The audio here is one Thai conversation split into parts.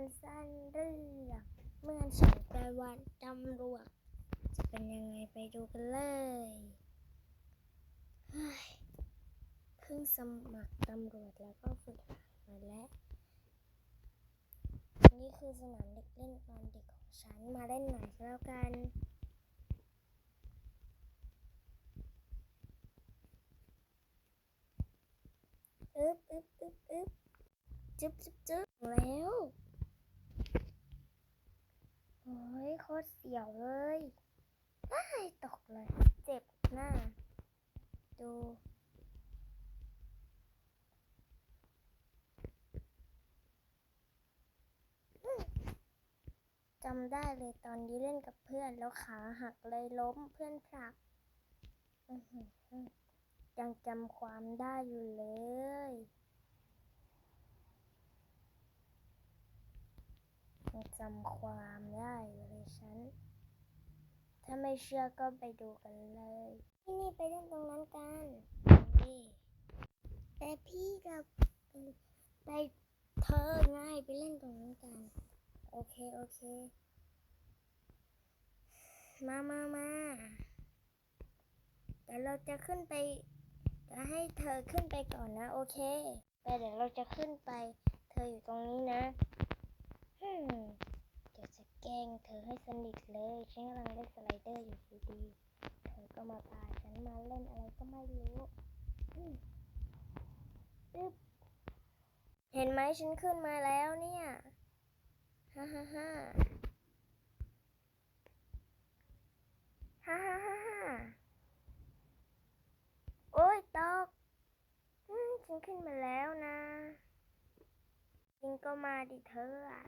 รสั้นเรื่องเมื่อฉันไปวันตำรวจจะเป็นยังไงไปดูกันเลยเฮ้ยเพิ่งสมัครตำรวจแล้วก็ฝึกหารมาแล้ว นี่คือสนามเด็กเล่นตอนเด็กของฉันมาเล่นหน่อยแล้วกันอึ๊บอึ๊บอึ๊บอึ๊บจึ๊บจึ๊บจึ๊บแล้ว โอ้ยโคตรเสียวเลยไอ้ตกเลย เจ็บหน้า ดู จำได้เลยตอนนี้เล่นกับเพื่อนแล้วขาหักเลยล้มเพื่อนผลักยังจำความได้อยู่เลยจำความได้ ถ้าไม่เชื่อก็ไปดูกันเลย ที่นี่ไปเล่นตรงนั้นกันแต่พี่กับไปเธอง่ายไปเล่นตรงนั้นกัน โอเค โอเค มามามาเดี๋ยวเราจะขึ้นไปจะให้เธอขึ้นไปก่อนนะ โอเคแต่เดี๋ยวเราจะขึ้นไป เธออยู่ตรงนี้นะฮึมเดี๋ยวจะแกล้งเธอให้สนิทเลยฉันกำลังเล่นส อร์อยู่ดีๆเธอก็มาพาฉันมาเล่นอะไรก็ไม่รู้อึบเห็นไหมฉันขึ้นมาแล้วเนี่ย ฮ่าฮ่าฮ่าฮ่าฮ่าฮ่าฮ่าโอ้ยตกอืมฉันขึ้นมาแล้วนะจริงก็มาดิเธออะ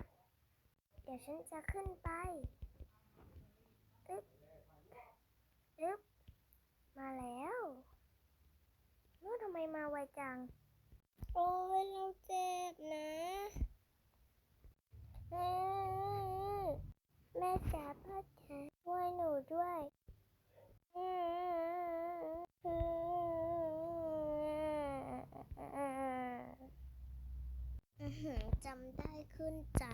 เดี๋ยวฉันจะขึ้นไปอึ๊บอึ๊บมาแล้วนู้นทำไมมาไวจัง โอ้ยเราเจ็บนะแม่แม่จ๋าพ่อจ๋าช่วยหนูด้วยจำได้ขึ้นใจ